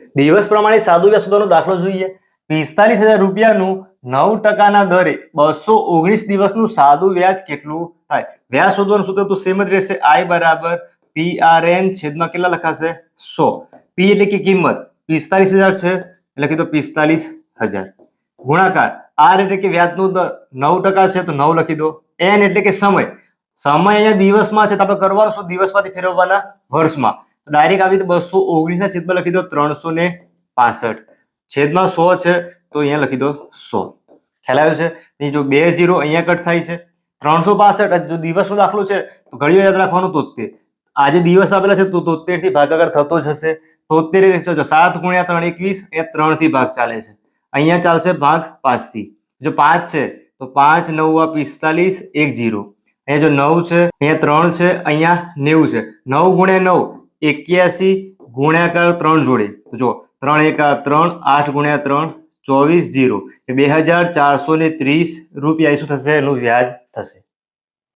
દિવસ પ્રમાણે સાદું વ્યાજ દાખલો જોઈએ. પિસ્તાલીસ હજાર રૂપિયાનું નવ ટકાના દરે બસો ઓગણીસ દિવસનું સાદું વ્યાજ કેટલું થાય? વ્યાજ શોધવાનું સૂત્ર તો સેમ જ રહેશે. આઈ બરાબર પી આર એન છેદમાં કેટલા લખાશે? સો. પી એટલે કે કિંમત. પિસ્તાલીસ હજાર છે, એટલે કીધું પિસ્તાલીસ હજાર. ગુણાકાર. આર એટલે કે વ્યાજનો દર. નવ ટકા છે તો નવ લખી દો. એન એટલે કે સમય. સમય અહીંયા દિવસમાં છે તો આપણે કરવાનું શું? દિવસમાંથી ફેરવવાના વર્ષમાં. ડાયરેક્ટ આવી રીતે બસો ઓગણીસ છેદમાં લખી દો ત્રણસો ને પાસઠ. છેદમાં સો છે તો અહીંયા લખી દો સો. ખ્યાલ આવ્યો છે? અહીં જો બે જીરો અહીંયા કટ થાય છે, ત્રણસો પાસઠ જો દિવસનો દાખલો છે, તો ઘડીઓ યાદ રાખવાનો તોતેર. આજે દિવસ આપેલા છે તો તોતેરથી ભાગાકાર થતો જ હશે, તોતેર સાત ગુણ્યા ત્રણ એકવીસ, એ ત્રણથી ભાગ ચાલે છે. અહીંયા ચાલશે ભાગ પાંચથી. જો પાંચ છે, તો પાંચ, નવ પિસ્તાલીસ, એક જીરો અહીંયા જો નવ છે, અહીંયા ત્રણ છે, અહીંયા નેવું છે. નવ ગુણ્યા નવ એક્યાસી ગુણ્યાકાર ત્રણ જોડે. તો જો ત્રણ એકા ત્રણ, આઠ ગુણ્યા ત્રણ, ચોવીસ જીરો. બે હજાર ચારસો ને ત્રીસ રૂપિયા શું થશે? એનું વ્યાજ થશે.